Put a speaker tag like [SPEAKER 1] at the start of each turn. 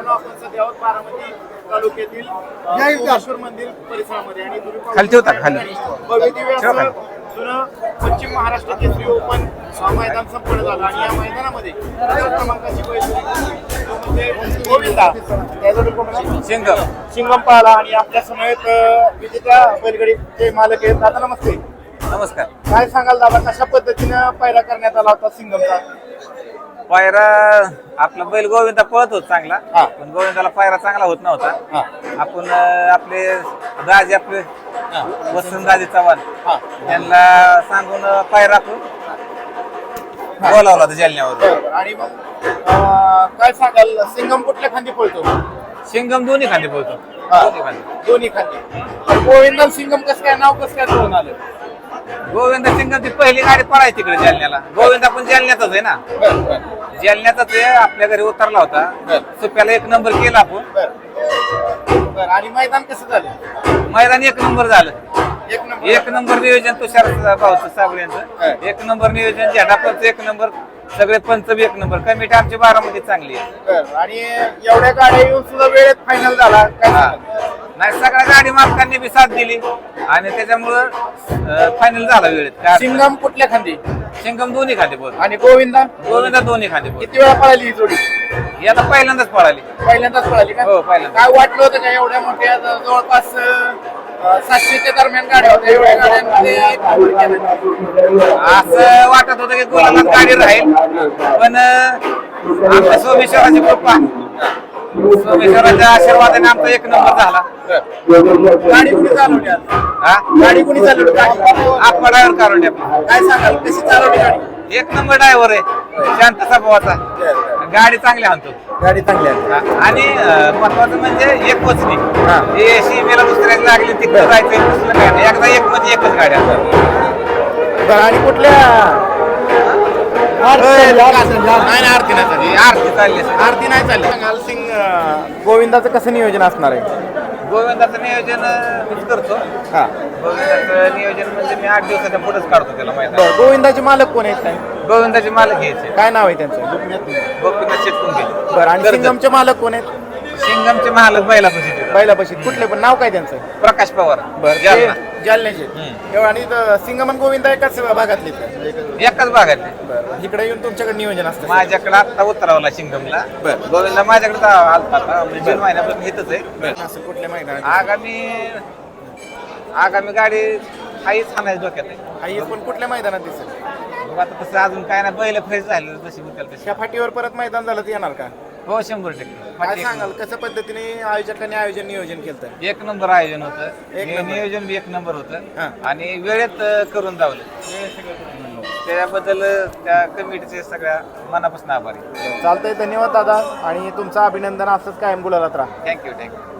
[SPEAKER 1] मित्रांनो आपण सध्या आहोत बारामती तालुक्यातील मंदिर परिसरामध्ये आणि तुम्ही पाहू
[SPEAKER 2] खाली ठेवता,
[SPEAKER 1] शकता
[SPEAKER 2] खाली.
[SPEAKER 1] या ठिकाणी भव्य दिव्य
[SPEAKER 2] ठेवा
[SPEAKER 1] असं जुनं पश्चिम महाराष्ट्र केसरी ओपन अ, मैदान संपन्न झालं आणि या मैदानामध्ये क्रमांकाची बैल तो म्हणजे गोविंदा?
[SPEAKER 2] सिंगम
[SPEAKER 1] शिंगम. पाहला आणि आपल्या समवेत अ, विजेत्या बैलगाडीचे मालक आहेत. दादा नमस्ते.
[SPEAKER 2] नमस्कार.
[SPEAKER 1] काय सांगाल दादा कशा पद्धतीनं पैरा करण्यात आला होता सिंगमचा
[SPEAKER 2] पायरा आपला बैल गोविंदा पळत होत चांगला.
[SPEAKER 1] हा.
[SPEAKER 2] पण गोविंदाला पायरा चांगला होत नव्हता.
[SPEAKER 1] हा.
[SPEAKER 2] आपण अं, आपले राजे आपले वसंतराजे चव्हाण
[SPEAKER 1] हा.
[SPEAKER 2] त्यांना सांगून अं, पायरा आपण बोलावला होता जालन्यावर.
[SPEAKER 1] आणि मग अं, काय सांगाल? सिंगम कुठल्या खांदी पळतो?
[SPEAKER 2] शिंगम दोन्ही खांदे पळतो.
[SPEAKER 1] हा.
[SPEAKER 2] दोन्ही खांदे.
[SPEAKER 1] दोन्ही खांदी. गोविंद सिंगम कसं काय नाव कसं काय आलं?
[SPEAKER 2] गोविंदा शिंगमची पहिली गाडी पळायची तिकडे जालन्याला. गोविंदा पण जालन्यातच आहे ना?
[SPEAKER 1] बरं बरं.
[SPEAKER 2] जालन्यातच आहे आपल्या घरी उतरला होता.
[SPEAKER 1] बर.
[SPEAKER 2] सुप्याला एक नंबर केला आपण.
[SPEAKER 1] बरं. बरं आणि मैदान कसं झालं?
[SPEAKER 2] मैदान एक नंबर झालं.
[SPEAKER 1] एक नंबर.
[SPEAKER 2] एक नंबर नियोजन तुषार भाऊचं साबळेंचं.
[SPEAKER 1] हा. एक
[SPEAKER 2] एक नंबर नियोजन झेंडापरचं एक नंबर सगळे पंच बी एक नंबर. कमिटी आमची बारामती चांगली आहे.
[SPEAKER 1] बरं. आणि एवढ्या गाड्या येऊन सुद्धा वेळेत फायनल झाला. काय
[SPEAKER 2] हा.
[SPEAKER 1] सांगाल?
[SPEAKER 2] नाही सगळ्या गाडी मालकांनी बी साथ दिली. आणि त्याच्यामुळं फायनल झाला वेळेत. काय अडचण
[SPEAKER 1] सिंगम कुठल्या खांदी?
[SPEAKER 2] नाही. शिंगम दोन्ही खांदे बोल.
[SPEAKER 1] आणि गोविंदा?
[SPEAKER 2] गोविंदा दोन्ही खांदे बोल.
[SPEAKER 1] किती वेळा पळाली ही जोडी?
[SPEAKER 2] ही आता पहिल्यांदाच पळाली.
[SPEAKER 1] पहिल्यांदाच पळाली का?
[SPEAKER 2] हो, पहिल्यांदा.
[SPEAKER 1] काय वाटलं होतं का एवढ्या मोठ्या जवळपास अं, सातशेच्या दरम्यान गाड्या होत्या? एवढ्या गाड्यांमध्ये एक नंबर केला.
[SPEAKER 2] असं वाटत होतं की गोलालाच गाडी राहील. पण अं, आमच्या सोमेश्वराची कृपा आशीर्वादाने आमचा एक नंबर झाला.
[SPEAKER 1] गाडी कुणी चालवली आज?
[SPEAKER 2] हा?
[SPEAKER 1] गाडी कुणी चालवली? गाडी.
[SPEAKER 2] आपला ड्रायव्हर काढून आपला
[SPEAKER 1] काय सांगाल? कशी चालवली गाडी?
[SPEAKER 2] एक नंबर ड्रायव्हर आहे. शांत स्वभावाचा. गाडी चांगली आणतो
[SPEAKER 1] गाडी चांगली आहे.
[SPEAKER 2] आणि अं, महत्वाचं म्हणजे एक वचनी
[SPEAKER 1] हा.
[SPEAKER 2] हे सीमेला दुसऱ्याला लागली तिकडे जायचं दुसरं काय नाही. एकदा एक म्हणजे एकच गाडी आणतो
[SPEAKER 1] बरं आणि कुठल्या? नाही नाही, आरती नाही चालली.
[SPEAKER 2] आरती चालली. असेल.
[SPEAKER 1] आरती नाही चालली. सांगाल सिंग गोविंदाचं कसं नियोजन असणार आहे?
[SPEAKER 2] गोविंदाचं नियोजन मीच करतो.
[SPEAKER 1] हा.
[SPEAKER 2] गोविंदाचं नियोजन म्हणजे मी आठ दिवसाच्या पुढेच काढतो त्याला
[SPEAKER 1] बरं गोविंदाचे मालक कोण आहेत काय
[SPEAKER 2] गोविंदाचे मालक घ्यायचे
[SPEAKER 1] काय नाव आहे त्यांचं?
[SPEAKER 2] गोपीनाथ शेटकून घे
[SPEAKER 1] बरं आणि सिंगमचे मालक कोण आहेत?
[SPEAKER 2] शिंगमचे मालक बैलापाशी.
[SPEAKER 1] बैलापाशी. कुठले पण नाव काय त्यांचं?
[SPEAKER 2] प्रकाश पवार.
[SPEAKER 1] बरं
[SPEAKER 2] जालना.
[SPEAKER 1] जालन्याचे. एवढं आणि इथं सिंगम आणि गोविंद एकाच भागातले का?
[SPEAKER 2] एकाच भागातले.
[SPEAKER 1] बरं. इकडे येऊन तुमच्याकडे नियोजन असतं
[SPEAKER 2] माझ्याकडे आता उतरवला शिंगमला.
[SPEAKER 1] बरं.
[SPEAKER 2] गोविंदा माझ्याकडे आलता आता. म्हणजे जून महिन्यापासून इथंच आहे.
[SPEAKER 1] असं कुठल्या मैदानात?
[SPEAKER 2] आगामी आगामी गाडी हाईच हाणायची डोक्यात आहे
[SPEAKER 1] आई पण कुठल्या मैदानात दिसेल?
[SPEAKER 2] आता तसं अजून काय नाही. बैल फ्रेश झाले तशी
[SPEAKER 1] त्या फाटीवर परत मैदान झालं तर येणार का?
[SPEAKER 2] हो शंभर टक्के.
[SPEAKER 1] काय
[SPEAKER 2] फाटी
[SPEAKER 1] सांगाल? कसं पद्धतीने आयोजकांनी आयोजन नियोजन केलं.
[SPEAKER 2] एक नंबर आयोजन होतं.
[SPEAKER 1] एक नंबर.
[SPEAKER 2] नियोजन बी एक नंबर
[SPEAKER 1] हा.
[SPEAKER 2] होतं आणि वेळेत अं, करून जावलं. त्याबद्दल अं, त्या कमिटीचे सगळ्या मनापासून आभारी.
[SPEAKER 1] चालतंय धन्यवाद दादा. आणि तुमचं अभिनंदन असंच कायम बोलायला राहा.
[SPEAKER 2] Thank you thank you